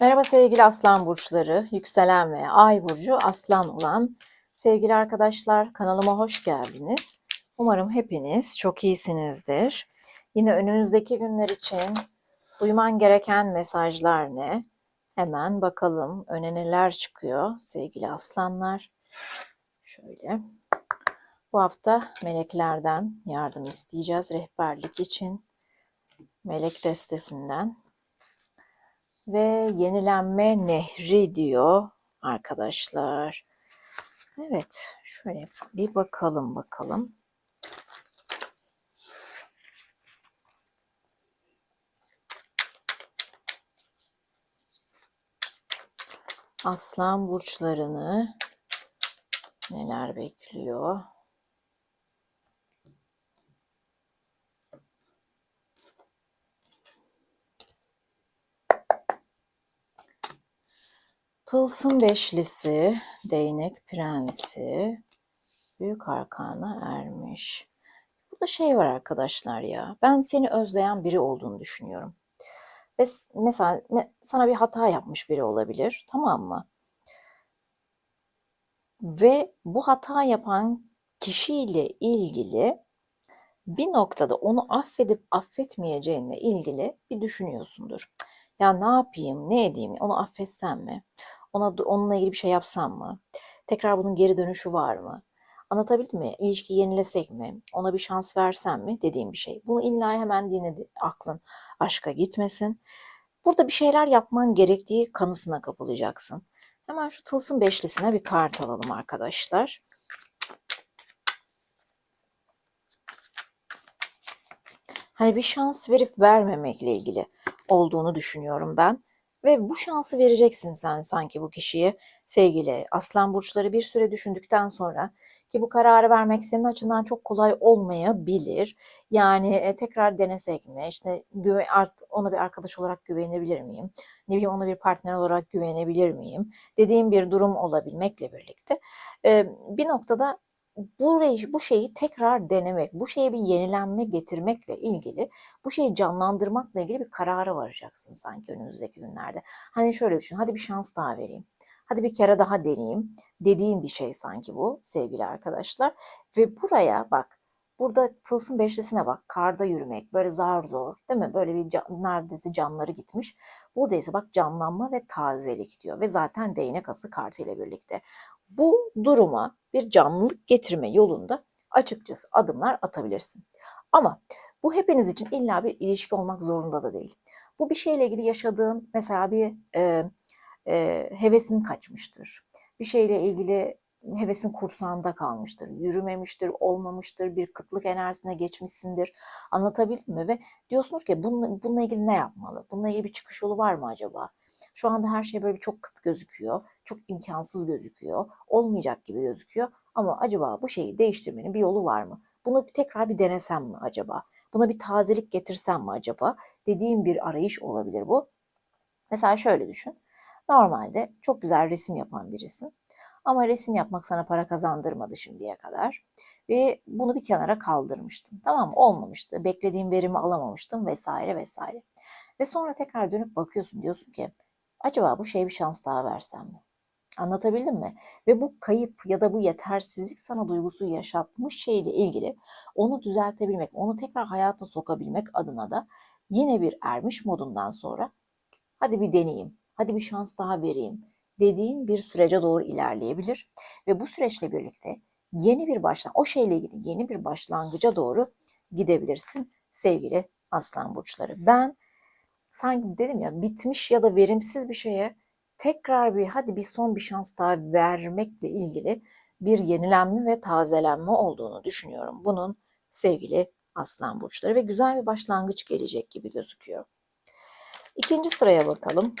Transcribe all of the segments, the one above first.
Merhaba sevgili aslan burçları, yükselen ve ay burcu aslan olan sevgili arkadaşlar kanalıma hoş geldiniz. Umarım hepiniz çok iyisinizdir. Yine önümüzdeki günler için duyman gereken mesajlar ne? Hemen bakalım öne neler çıkıyor sevgili aslanlar. Şöyle. Bu hafta meleklerden yardım isteyeceğiz rehberlik için. Melek destesinden ve yenilenme nehri diyor arkadaşlar. Evet, şöyle bir bakalım bakalım. Aslan burçlarını neler bekliyor? Tılsım beşlisi, değnek prensi, büyük arkana ermiş. Burada şey var arkadaşlar ya, ben seni özleyen biri olduğunu düşünüyorum. Ve mesela sana bir hata yapmış biri olabilir, tamam mı? Ve bu hata yapan kişiyle ilgili bir noktada onu affedip affetmeyeceğinle ilgili bir düşünüyorsundur. Ya ne yapayım, ne edeyim, onu affetsem mi? Ona onunla ilgili bir şey yapsam mı? Tekrar bunun geri dönüşü var mı? Anlatabildim mi? İlişkiyi yenilesek mi? Ona bir şans versem mi? Dediğim bir şey. Bunu illa hemen dinle aklın aşka gitmesin. Burada bir şeyler yapman gerektiği kanısına kapılacaksın. Hemen şu tılsım beşlisine bir kart alalım arkadaşlar. Hani bir şans verip vermemekle ilgili olduğunu düşünüyorum ben. Ve bu şansı vereceksin sen sanki bu kişiye sevgili aslan burçları bir süre düşündükten sonra ki bu kararı vermek senin açından çok kolay olmayabilir. Yani e, tekrar denesek mi? İşte güve, art, ona bir arkadaş olarak güvenebilir miyim? Ne bileyim ona bir partner olarak güvenebilir miyim? Dediğim bir durum olabilmekle birlikte e, bir noktada bu, bu şeyi tekrar denemek, bu şeye bir yenilenme getirmekle ilgili, bu şeyi canlandırmakla ilgili bir karara varacaksın sanki önümüzdeki günlerde. Hani şöyle düşün, hadi bir şans daha vereyim. Hadi bir kere daha deneyeyim dediğim bir şey sanki bu sevgili arkadaşlar. Ve buraya bak, burada tılsım beşlisine bak, karda yürümek, böyle zar zor değil mi? Böyle bir can, neredeyse canları gitmiş. Burada ise bak canlanma ve tazelik diyor ve zaten değnek ası kartı ile birlikte bu duruma bir canlılık getirme yolunda açıkçası adımlar atabilirsin. Ama bu hepiniz için illa bir ilişki olmak zorunda da değil. Bu bir şeyle ilgili yaşadığın mesela bir e, e, hevesin kaçmıştır. Bir şeyle ilgili hevesin kursağında kalmıştır, yürümemiştir, olmamıştır, bir kıtlık enerjisine geçmişsindir. Anlatabildim mi? Ve diyorsunuz ki bununla, bununla ilgili ne yapmalı? Bununla ilgili bir çıkış yolu var mı acaba? Şu anda her şey böyle çok kıt gözüküyor. Çok imkansız gözüküyor. Olmayacak gibi gözüküyor. Ama acaba bu şeyi değiştirmenin bir yolu var mı? Bunu tekrar bir denesem mi acaba? Buna bir tazelik getirsem mi acaba? Dediğim bir arayış olabilir bu. Mesela şöyle düşün. Normalde çok güzel resim yapan birisin. Ama resim yapmak sana para kazandırmadı şimdiye kadar. Ve bunu bir kenara kaldırmıştın. Tamam mı? Olmamıştı. Beklediğim verimi alamamıştım vesaire vesaire. Ve sonra tekrar dönüp bakıyorsun diyorsun ki acaba bu şeye bir şans daha versem mi? Anlatabildim mi? Ve bu kayıp ya da bu yetersizlik sana duygusu yaşatmış şeyle ilgili onu düzeltebilmek, onu tekrar hayata sokabilmek adına da yine bir ermiş modundan sonra hadi bir deneyeyim, hadi bir şans daha vereyim dediğin bir sürece doğru ilerleyebilir. Ve bu süreçle birlikte yeni bir başlan, o şeyle ilgili yeni bir başlangıca doğru gidebilirsin sevgili aslan burçları. Ben sanki dedim ya bitmiş ya da verimsiz bir şeye tekrar bir hadi bir son bir şans daha vermekle ilgili bir yenilenme ve tazelenme olduğunu düşünüyorum. Bunun sevgili aslan burçları ve güzel bir başlangıç gelecek gibi gözüküyor. İkinci sıraya bakalım.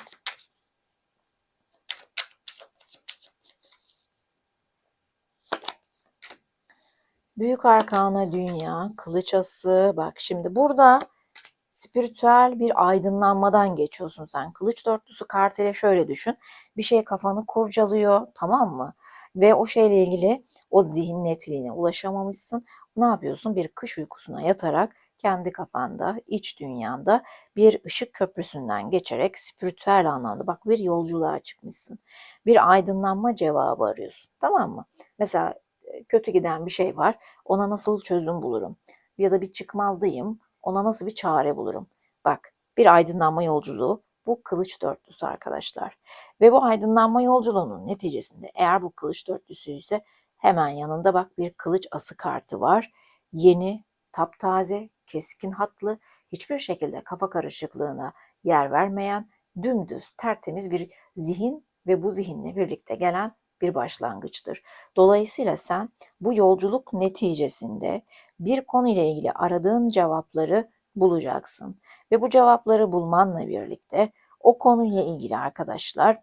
Büyük arkana dünya, kılıç ası. Bak şimdi burada spiritüel bir aydınlanmadan geçiyorsun sen. Kılıç dörtlüsü kartıyla şöyle düşün. Bir şey kafanı kurcalıyor tamam mı? Ve o şeyle ilgili o zihin netliğine ulaşamamışsın. Ne yapıyorsun? Bir kış uykusuna yatarak kendi kafanda, iç dünyanda bir ışık köprüsünden geçerek spiritüel anlamda bak bir yolculuğa çıkmışsın. Bir aydınlanma cevabı arıyorsun. Tamam mı? Mesela e, kötü giden bir şey var. Ona nasıl çözüm bulurum? Ya da bir çıkmazdayım. Ona nasıl bir çare bulurum? Bak bir aydınlanma yolculuğu bu kılıç dörtlüsü arkadaşlar. Ve bu aydınlanma yolculuğunun neticesinde eğer bu kılıç dörtlüsü ise hemen yanında bak bir kılıç ası kartı var. Yeni, taptaze, keskin hatlı, hiçbir şekilde kafa karışıklığına yer vermeyen, dümdüz, tertemiz bir zihin ve bu zihinle birlikte gelen bir başlangıçtır. Dolayısıyla sen bu yolculuk neticesinde bir konuyla ilgili aradığın cevapları bulacaksın. Ve bu cevapları bulmanla birlikte o konuyla ilgili arkadaşlar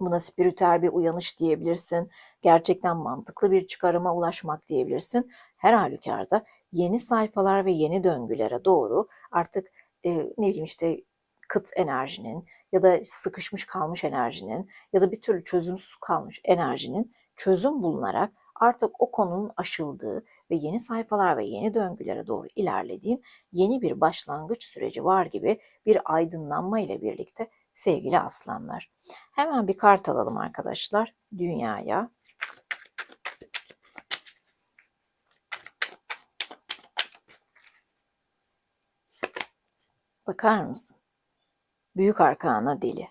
buna spiritüel bir uyanış diyebilirsin. Gerçekten mantıklı bir çıkarıma ulaşmak diyebilirsin. Her halükarda yeni sayfalar ve yeni döngülere doğru artık e, ne bileyim işte kıt enerjinin ya da sıkışmış kalmış enerjinin ya da bir türlü çözümsüz kalmış enerjinin çözüm bulunarak artık o konunun aşıldığı ve yeni sayfalar ve yeni döngülere doğru ilerlediğin yeni bir başlangıç süreci var gibi bir aydınlanma ile birlikte sevgili aslanlar. Hemen bir kart alalım arkadaşlar dünyaya. Bakar mısın? Büyük arkana deli.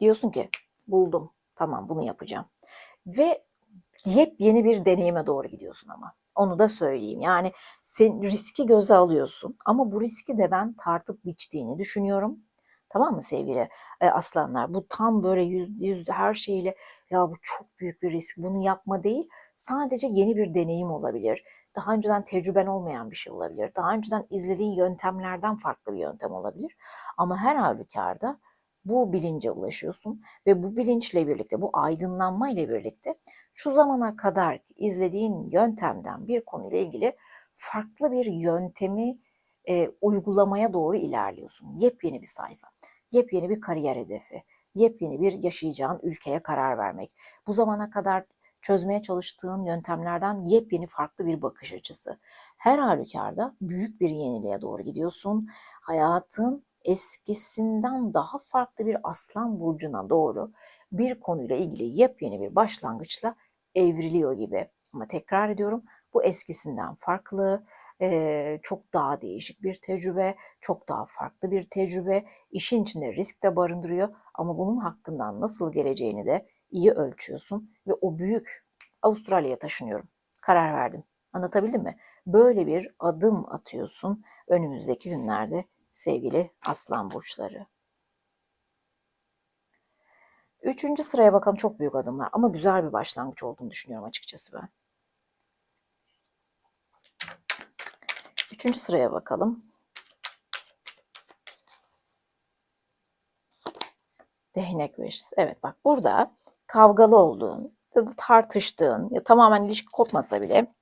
Diyorsun ki buldum. Tamam bunu yapacağım. Ve yepyeni bir deneyime doğru gidiyorsun ama. Onu da söyleyeyim. Yani sen riski göze alıyorsun ama bu riski de ben tartıp biçtiğini düşünüyorum. Tamam mı sevgili e, aslanlar? Bu tam böyle yüz, yüz her şeyle ya bu çok büyük bir risk bunu yapma değil. Sadece yeni bir deneyim olabilir. Daha önceden tecrüben olmayan bir şey olabilir. Daha önceden izlediğin yöntemlerden farklı bir yöntem olabilir. Ama her halükarda bu bilince ulaşıyorsun ve bu bilinçle birlikte, bu aydınlanma ile birlikte şu zamana kadar izlediğin yöntemden bir konuyla ilgili farklı bir yöntemi e, uygulamaya doğru ilerliyorsun. Yepyeni bir sayfa, yepyeni bir kariyer hedefi, yepyeni bir yaşayacağın ülkeye karar vermek. Bu zamana kadar çözmeye çalıştığın yöntemlerden yepyeni farklı bir bakış açısı. Her halükarda büyük bir yeniliğe doğru gidiyorsun. Hayatın eskisinden daha farklı bir aslan burcuna doğru bir konuyla ilgili yepyeni bir başlangıçla evriliyor gibi. Ama tekrar ediyorum bu eskisinden farklı, çok daha değişik bir tecrübe, çok daha farklı bir tecrübe. İşin içinde risk de barındırıyor ama bunun hakkından nasıl geleceğini de iyi ölçüyorsun ve o büyük Avustralya'ya taşınıyorum. Karar verdim. Anlatabildim mi? Böyle bir adım atıyorsun önümüzdeki günlerde sevgili aslan burçları. Üçüncü sıraya bakalım çok büyük adımlar ama güzel bir başlangıç olduğunu düşünüyorum açıkçası ben. Üçüncü sıraya bakalım. Değnek beşlisi. Evet bak burada kavgalı olduğun ya da tartıştığın ya tamamen ilişki kopmasa bile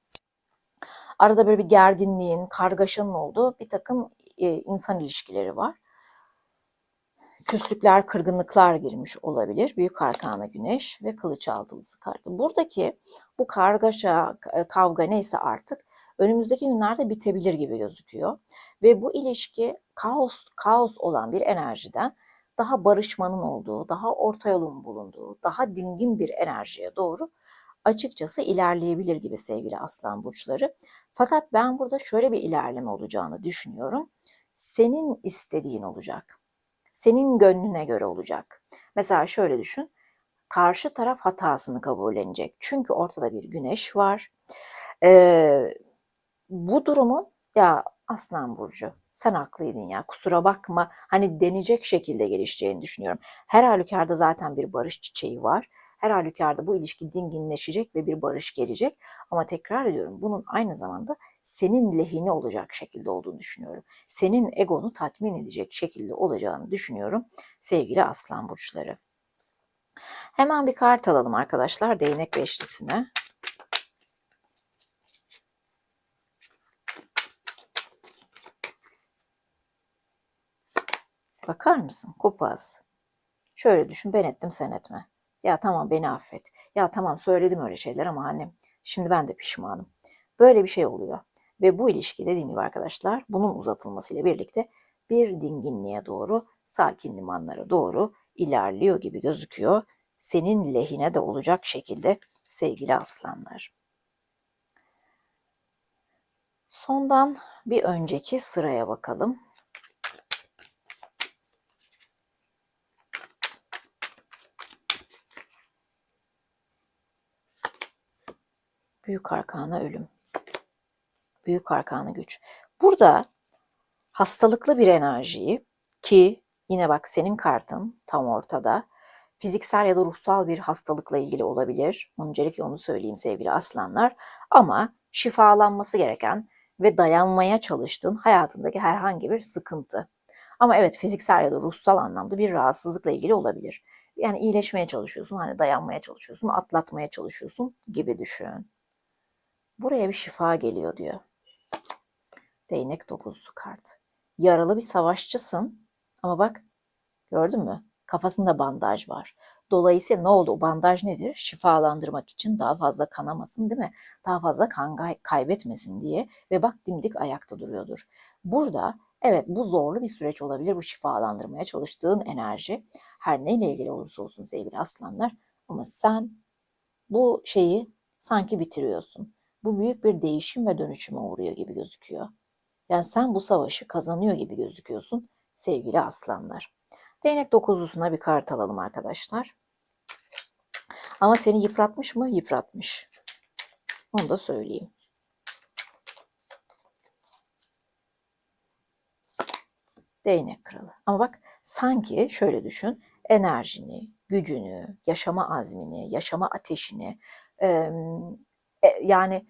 arada böyle bir gerginliğin, kargaşanın olduğu bir takım e, insan ilişkileri var. Küslükler, kırgınlıklar girmiş olabilir. Büyük arkana güneş ve kılıç altılısı kartı. Buradaki bu kargaşa, kavga neyse artık önümüzdeki günlerde bitebilir gibi gözüküyor. Ve bu ilişki kaos, kaos olan bir enerjiden daha barışmanın olduğu, daha orta yolun bulunduğu, daha dingin bir enerjiye doğru açıkçası ilerleyebilir gibi sevgili aslan burçları. Fakat ben burada şöyle bir ilerleme olacağını düşünüyorum. Senin istediğin olacak. Senin gönlüne göre olacak. Mesela şöyle düşün. Karşı taraf hatasını kabullenecek. Çünkü ortada bir güneş var. Ee, bu durumun ya Aslan Burcu sen haklıydın ya kusura bakma hani denecek şekilde gelişeceğini düşünüyorum. Her halükarda zaten bir barış çiçeği var. Her halükarda bu ilişki dinginleşecek ve bir barış gelecek. Ama tekrar ediyorum bunun aynı zamanda senin lehine olacak şekilde olduğunu düşünüyorum. Senin egonu tatmin edecek şekilde olacağını düşünüyorum sevgili aslan burçları. Hemen bir kart alalım arkadaşlar değnek beşlisine. Bakar mısın? Kupası. Şöyle düşün ben ettim sen etme. Ya tamam beni affet. Ya tamam söyledim öyle şeyler ama annem şimdi ben de pişmanım. Böyle bir şey oluyor. Ve bu ilişki dediğim gibi arkadaşlar bunun uzatılmasıyla birlikte bir dinginliğe doğru, sakin limanlara doğru ilerliyor gibi gözüküyor. Senin lehine de olacak şekilde sevgili aslanlar. Sondan bir önceki sıraya bakalım. Büyük arkana ölüm. Büyük arkana güç. Burada hastalıklı bir enerjiyi ki yine bak senin kartın tam ortada. Fiziksel ya da ruhsal bir hastalıkla ilgili olabilir. Öncelikle onu söyleyeyim sevgili aslanlar. Ama şifalanması gereken ve dayanmaya çalıştığın hayatındaki herhangi bir sıkıntı. Ama evet fiziksel ya da ruhsal anlamda bir rahatsızlıkla ilgili olabilir. Yani iyileşmeye çalışıyorsun, hani dayanmaya çalışıyorsun, atlatmaya çalışıyorsun gibi düşün. Buraya bir şifa geliyor diyor. Değnek dokuzlu kart. Yaralı bir savaşçısın ama bak gördün mü? Kafasında bandaj var. Dolayısıyla ne oldu? O bandaj nedir? Şifalandırmak için daha fazla kanamasın değil mi? Daha fazla kan kaybetmesin diye ve bak dimdik ayakta duruyordur. Burada evet bu zorlu bir süreç olabilir bu şifalandırmaya çalıştığın enerji. Her neyle ilgili olursa olsun sevgili aslanlar ama sen bu şeyi sanki bitiriyorsun. Bu büyük bir değişim ve dönüşüme uğruyor gibi gözüküyor. Yani sen bu savaşı kazanıyor gibi gözüküyorsun sevgili aslanlar. Değnek dokuzlusuna bir kart alalım arkadaşlar. Ama seni yıpratmış mı? Yıpratmış. Onu da söyleyeyim. Değnek kralı. Ama bak sanki şöyle düşün. Enerjini, gücünü, yaşama azmini, yaşama ateşini, yani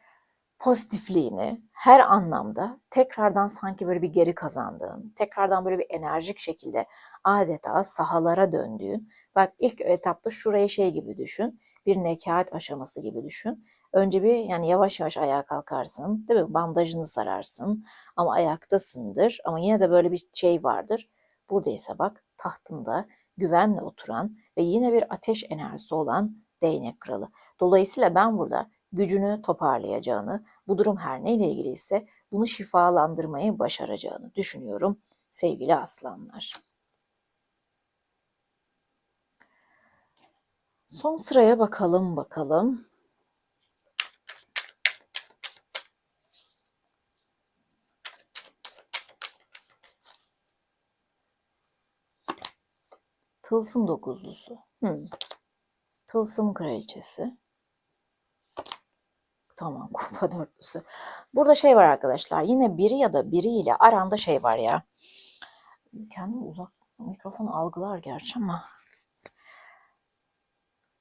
pozitifliğini her anlamda tekrardan sanki böyle bir geri kazandığın, tekrardan böyle bir enerjik şekilde adeta sahalara döndüğün. Bak ilk etapta şuraya şey gibi düşün. Bir nekaat aşaması gibi düşün. Önce bir yani yavaş yavaş ayağa kalkarsın. Değil mi? Bandajını sararsın. Ama ayaktasındır. Ama yine de böyle bir şey vardır. Buradaysa bak tahtında güvenle oturan ve yine bir ateş enerjisi olan değnek kralı. Dolayısıyla ben burada gücünü toparlayacağını, bu durum her neyle ilgili ise bunu şifalandırmayı başaracağını düşünüyorum sevgili aslanlar. Son sıraya bakalım bakalım. Tılsım dokuzlusu. Hmm. Tılsım kraliçesi. Tamam kupa dörtlüsü. Burada şey var arkadaşlar. Yine biri ya da biriyle aranda şey var ya. Kendim uzak mikrofon algılar gerçi ama.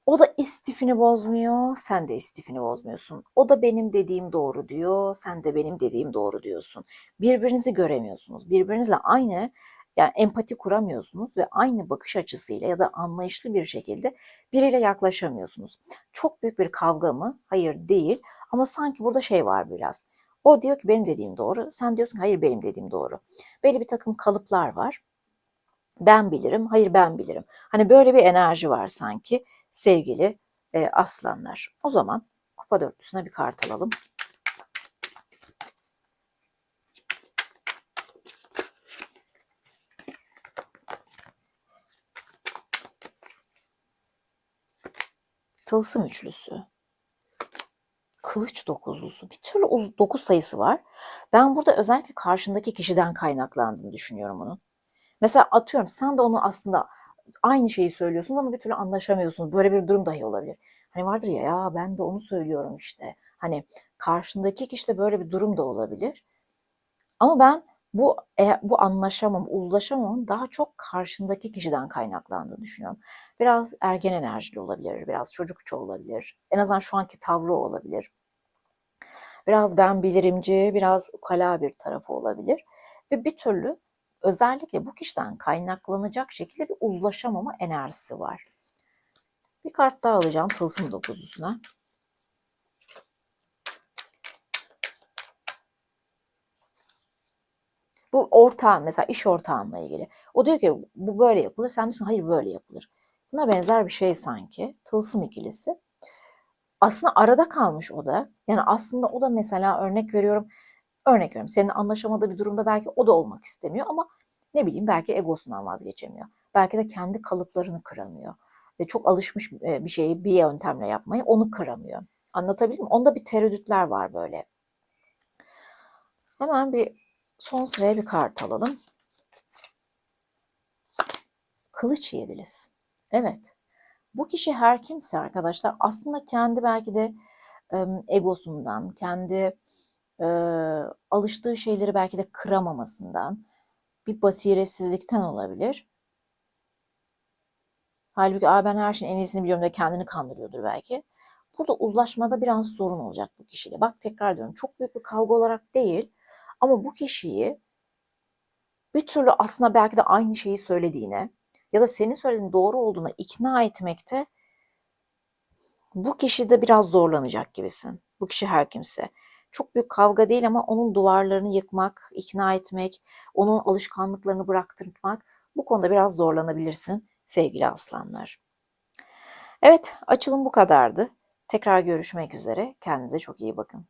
O da istifini bozmuyor, sen de istifini bozmuyorsun. O da benim dediğim doğru diyor, sen de benim dediğim doğru diyorsun. Birbirinizi göremiyorsunuz. Birbirinizle aynı yani empati kuramıyorsunuz ve aynı bakış açısıyla ya da anlayışlı bir şekilde biriyle yaklaşamıyorsunuz. Çok büyük bir kavga mı? Hayır değil. Ama sanki burada şey var biraz. O diyor ki benim dediğim doğru. Sen diyorsun ki hayır benim dediğim doğru. Belli bir takım kalıplar var. Ben bilirim, hayır ben bilirim. Hani böyle bir enerji var sanki sevgili e, aslanlar. O zaman kupa dörtlüsüne bir kart alalım. Tılsım üçlüsü. Kılıç dokuzlusu. Bir türlü dokuz sayısı var. Ben burada özellikle karşındaki kişiden kaynaklandığını düşünüyorum onun. Mesela atıyorum sen de onu aslında aynı şeyi söylüyorsunuz ama bir türlü anlaşamıyorsunuz. Böyle bir durum dahi olabilir. Hani vardır ya ya ben de onu söylüyorum işte. Hani karşındaki kişide böyle bir durum da olabilir. Ama ben bu e, bu anlaşamam, uzlaşamam daha çok karşındaki kişiden kaynaklandığını düşünüyorum. Biraz ergen enerjili olabilir, biraz çocukça olabilir. En azından şu anki tavrı olabilir. Biraz ben bilirimci, biraz ukala bir tarafı olabilir. Ve bir türlü özellikle bu kişiden kaynaklanacak şekilde bir uzlaşamama enerjisi var. Bir kart daha alacağım tılsım dokuzusuna. Bu ortağın mesela iş ortağınla ilgili. O diyor ki bu böyle yapılır. Sen diyorsun hayır böyle yapılır. Buna benzer bir şey sanki. Tılsım ikilisi. Aslında arada kalmış o da. Yani aslında o da mesela örnek veriyorum Örnek veriyorum senin anlaşamadığı bir durumda belki o da olmak istemiyor ama ne bileyim belki egosundan vazgeçemiyor. Belki de kendi kalıplarını kıramıyor. Ve çok alışmış bir şeyi bir yöntemle yapmayı onu kıramıyor. Anlatabildim mi? Onda bir tereddütler var böyle. Hemen bir son sıraya bir kart alalım. Kılıç yedilisi. Evet. Bu kişi her kimse arkadaşlar aslında kendi belki de e, egosundan, kendi e, alıştığı şeyleri belki de kıramamasından, bir basiretsizlikten olabilir. Halbuki Aa, ben her şeyin en iyisini biliyorum ve kendini kandırıyordur belki. Burada uzlaşmada biraz sorun olacak bu kişiyle. Bak tekrar diyorum çok büyük bir kavga olarak değil ama bu kişiyi bir türlü aslında belki de aynı şeyi söylediğine ya da senin söylediğin doğru olduğuna ikna etmekte bu kişi de biraz zorlanacak gibisin. Bu kişi her kimse. Çok büyük kavga değil ama onun duvarlarını yıkmak, ikna etmek, onun alışkanlıklarını bıraktırmak bu konuda biraz zorlanabilirsin sevgili aslanlar. Evet, açılım bu kadardı. Tekrar görüşmek üzere. Kendinize çok iyi bakın.